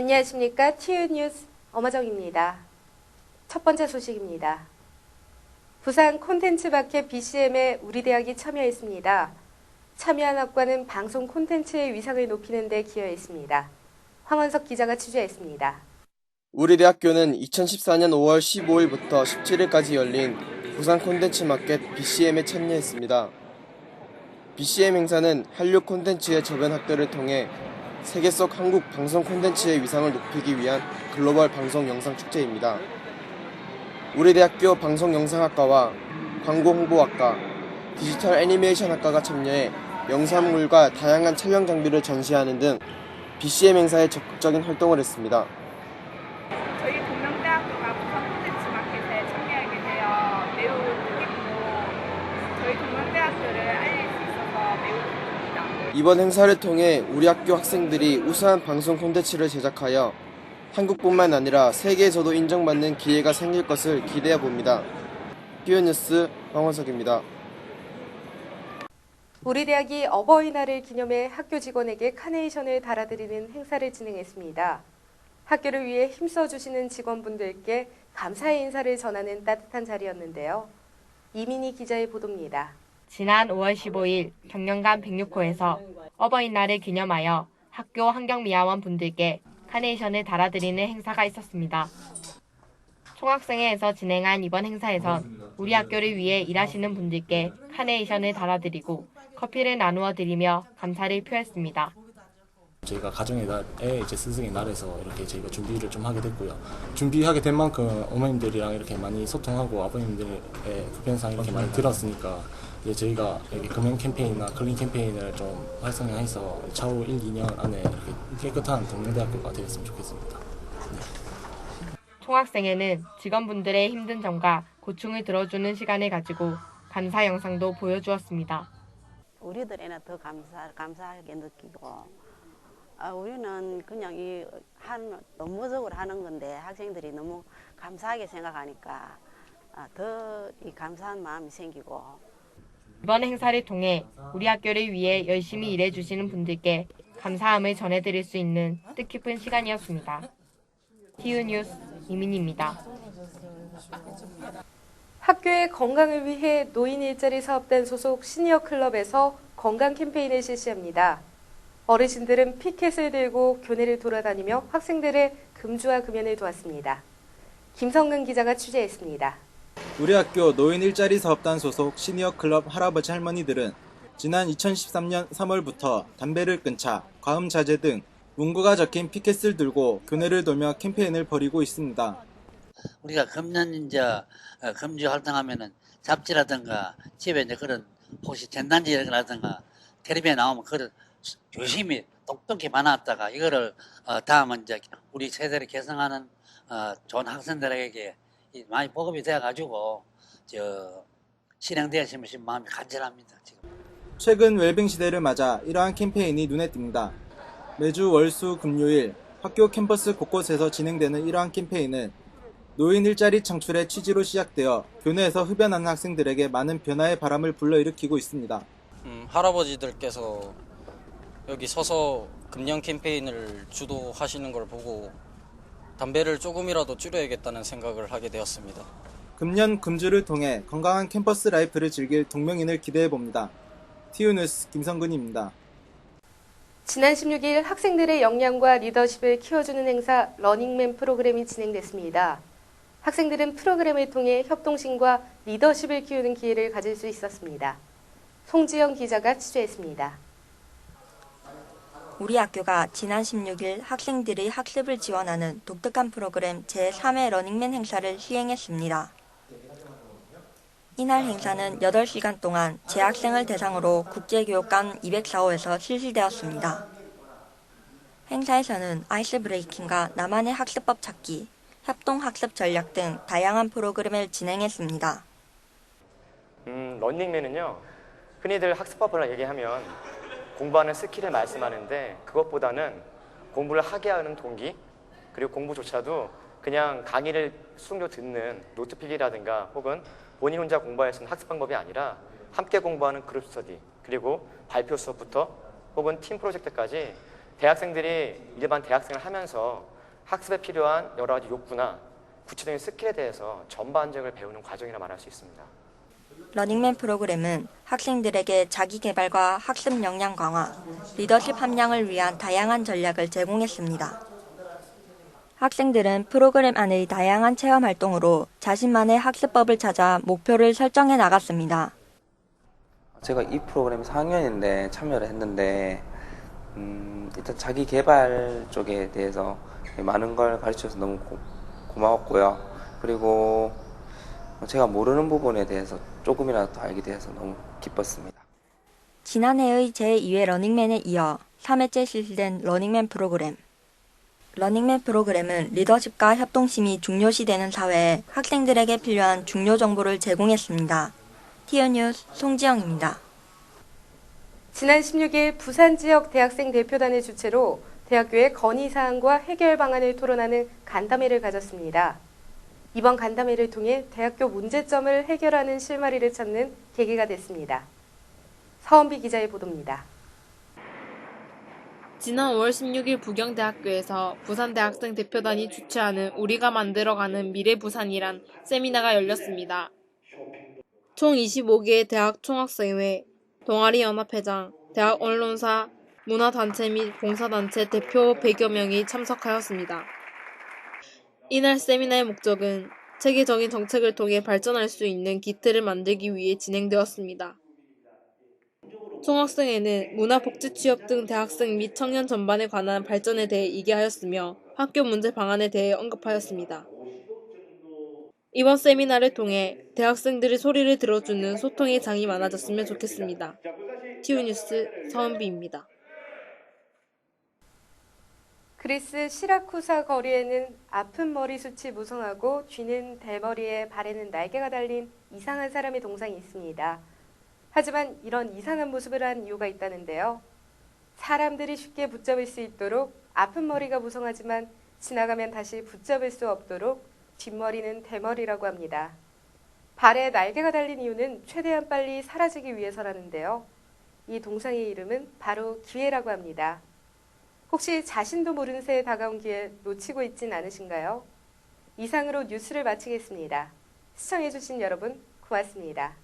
안녕하십니까. TU 뉴스 엄하정입니다. 첫 번째 소식입니다. 부산 콘텐츠 마켓 BCM에 우리 대학이 참여했습니다. 참여한 학과는 방송 콘텐츠의 위상을 높이는 데 기여했습니다. 황원석 기자가 취재했습니다. 우리 대학교는 2014년 5월 15일부터 17일까지 열린 부산 콘텐츠 마켓 BCM에 참여했습니다. BCM 행사는 한류 콘텐츠의 저변 확대를 통해 세계 속 한국 방송 콘텐츠의 위상을 높이기 위한 글로벌 방송 영상 축제입니다. 우리 대학교 방송영상학과와 광고홍보학과, 디지털 애니메이션 학과가 참여해 영상물과 다양한 촬영 장비를 전시하는 등 BCM 행사에 적극적인 활동을 했습니다. 저희 동명대학교가 부산 콘텐츠 마켓에 참여하게 되어 매우 뜻깊고 저희 동명대학교를 알릴 수 있어서 매우 기쁩니다. 이번 행사를 통해 우리 학교 학생들이 우수한 방송 콘텐츠를 제작하여 한국뿐만 아니라 세계에서도 인정받는 기회가 생길 것을 기대해 봅니다. 피어뉴스 황원석입니다. 우리 대학이 어버이날을 기념해 학교 직원에게 카네이션을 달아드리는 행사를 진행했습니다. 학교를 위해 힘써주시는 직원분들께 감사의 인사를 전하는 따뜻한 자리였는데요. 이민희 기자의 보도입니다. 지난 5월 15일 경영관 106호에서 어버이날을 기념하여 학교 환경미화원 분들께 카네이션을 달아드리는 행사가 있었습니다. 총학생회에서 진행한 이번 행사에선 우리 학교를 위해 일하시는 분들께 카네이션을 달아드리고 커피를 나누어 드리며 감사를 표했습니다. 저희가 가정의 날에 이제 스승의 날에서 이렇게 저희가 준비를 좀 하게 됐고요. 준비하게 된 만큼 어머님들이랑 이렇게 많이 소통하고 아버님들의 불편상 이렇게 많이 들었으니까 이제 저희가 여기 금연 캠페인이나 클린 캠페인을 좀 활성화해서 차후 1, 2년 안에 이렇게 깨끗한 동명대학교가 되었으면 좋겠습니다. 총학생회는 직원분들의 힘든 점과 고충을 들어주는 시간을 가지고 감사 영상도 보여주었습니다. 우리들에는 더 감사, 감사하게 느끼고 아, 우리는 그냥 이 한 업무적으로 하는 건데 학생들이 너무 감사하게 생각하니까 아, 더이 감사한 마음이 생기고 이번 행사를 통해 우리 학교를 위해 열심히 일해주시는 분들께 감사함을 전해드릴 수 있는 뜻깊은 시간이었습니다. 티유 뉴스 이민희입니다. 학교의 건강을 위해 노인 일자리 사업단 소속 시니어 클럽에서 건강 캠페인을 실시합니다. 어르신들은 피켓을 들고 교내를 돌아다니며 학생들의 금주와 금연을 도왔습니다. 김성근 기자가 취재했습니다. 우리 학교 노인 일자리 사업단 소속 시니어 클럽 할아버지 할머니들은 지난 2013년 3월부터 담배를 끊자, 과음 자제 등 문구가 적힌 피켓을 들고 교내를 돌며 캠페인을 벌이고 있습니다. 우리가 금년 이제 어, 금주 활동하면은 잡지라든가 집에 이제 그런 혹시 전단지라든가 텔레비에 나오면 그걸 조심히 똑똑히 봐놨다가 이거를 어, 다음은 이제 우리 세대를 개성하는 어, 좋은 학생들에게 이 많이 보급이 돼가지고 저 실행되었으면 마음이 간절합니다 지금. 최근 웰빙 시대를 맞아 이러한 캠페인이 눈에 띕니다. 매주 월수 금요일 학교 캠퍼스 곳곳에서 진행되는 이러한 캠페인은 노인 일자리 창출의 취지로 시작되어 교내에서 흡연하는 학생들에게 많은 변화의 바람을 불러일으키고 있습니다. 음, 할아버지들께서 여기 서서 금연 캠페인을 주도하시는 걸 보고 담배를 조금이라도 줄여야겠다는 생각을 하게 되었습니다. 금년 금주를 통해 건강한 캠퍼스 라이프를 즐길 동명인을 기대해 봅니다. 티유뉴스 김성근입니다. 지난 16일 학생들의 역량과 리더십을 키워주는 행사 러닝맨 프로그램이 진행됐습니다. 학생들은 프로그램을 통해 협동심과 리더십을 키우는 기회를 가질 수 있었습니다. 송지영 기자가 취재했습니다. 우리 학교가 지난 16일 학생들의 학습을 지원하는 독특한 프로그램 제3회 러닝맨 행사를 시행했습니다. 이날 행사는 8시간 동안 재학생을 대상으로 국제교육관 204호에서 실시되었습니다. 행사에서는 아이스 브레이킹과 나만의 학습법 찾기, 협동학습 전략 등 다양한 프로그램을 진행했습니다. 음, 런닝맨은요. 흔히들 학습법을 얘기하면 공부하는 스킬을 말씀하는데 그것보다는 공부를 하게 하는 동기 그리고 공부조차도 그냥 강의를 수동적으로 듣는 노트 필기라든가 혹은 본인 혼자 공부할 수 있는 학습 방법이 아니라 함께 공부하는 그룹 스터디 그리고 발표 수업부터 혹은 팀 프로젝트까지 대학생들이 일반 대학생을 하면서 학습에 필요한 여러 가지 욕구나 구체적인 스킬에 대해서 전반적을 배우는 과정이라 말할 수 있습니다. 러닝맨 프로그램은 학생들에게 자기 개발과 학습 역량 강화, 리더십 함량을 위한 다양한 전략을 제공했습니다. 학생들은 프로그램 안의 다양한 체험 활동으로 자신만의 학습법을 찾아 목표를 설정해 나갔습니다. 제가 이 프로그램 4학년인데 참여를 했는데 음, 일단 자기 개발 쪽에 대해서 많은 걸 가르쳐줘서 너무 고, 고마웠고요. 그리고 제가 모르는 부분에 대해서 조금이라도 더 알게 돼서 너무 기뻤습니다. 지난해의 제2회 러닝맨에 이어 3회째 실시된 러닝맨 프로그램. 러닝맨 프로그램은 리더십과 협동심이 중요시되는 사회에 학생들에게 필요한 중요 정보를 제공했습니다. 티어 뉴스 송지영입니다. 지난 16일 부산 지역 대학생 대표단의 주최로 대학교의 건의 사항과 해결 방안을 토론하는 간담회를 가졌습니다. 이번 간담회를 통해 대학교 문제점을 해결하는 실마리를 찾는 계기가 됐습니다. 서원비 기자의 보도입니다. 지난 5월 16일 부경대학교에서 부산대학생 대표단이 주최하는 우리가 만들어가는 미래 부산이란 세미나가 열렸습니다. 총 25개의 대학 총학생회, 동아리 연합회장, 대학 언론사, 문화단체 및 봉사단체 대표 100여 명이 참석하였습니다. 이날 세미나의 목적은 체계적인 정책을 통해 발전할 수 있는 기틀을 만들기 위해 진행되었습니다. 총학생회는 문화복지 취업 등 대학생 및 청년 전반에 관한 발전에 대해 이기하였으며 학교 문제 방안에 대해 언급하였습니다. 이번 세미나를 통해 대학생들의 소리를 들어주는 소통의 장이 많아졌으면 좋겠습니다. 티우뉴스 서은비입니다. 그리스 시라쿠사 거리에는 아픈 머리 숱이 무성하고 쥐는 대머리에 발에는 날개가 달린 이상한 사람의 동상이 있습니다. 하지만 이런 이상한 모습을 한 이유가 있다는데요. 사람들이 쉽게 붙잡을 수 있도록 아픈 머리가 무성하지만 지나가면 다시 붙잡을 수 없도록 뒷머리는 대머리라고 합니다. 발에 날개가 달린 이유는 최대한 빨리 사라지기 위해서라는데요. 이 동상의 이름은 바로 기회라고 합니다. 혹시 자신도 모르는 새에 다가온 기회 놓치고 있진 않으신가요? 이상으로 뉴스를 마치겠습니다. 시청해주신 여러분 고맙습니다.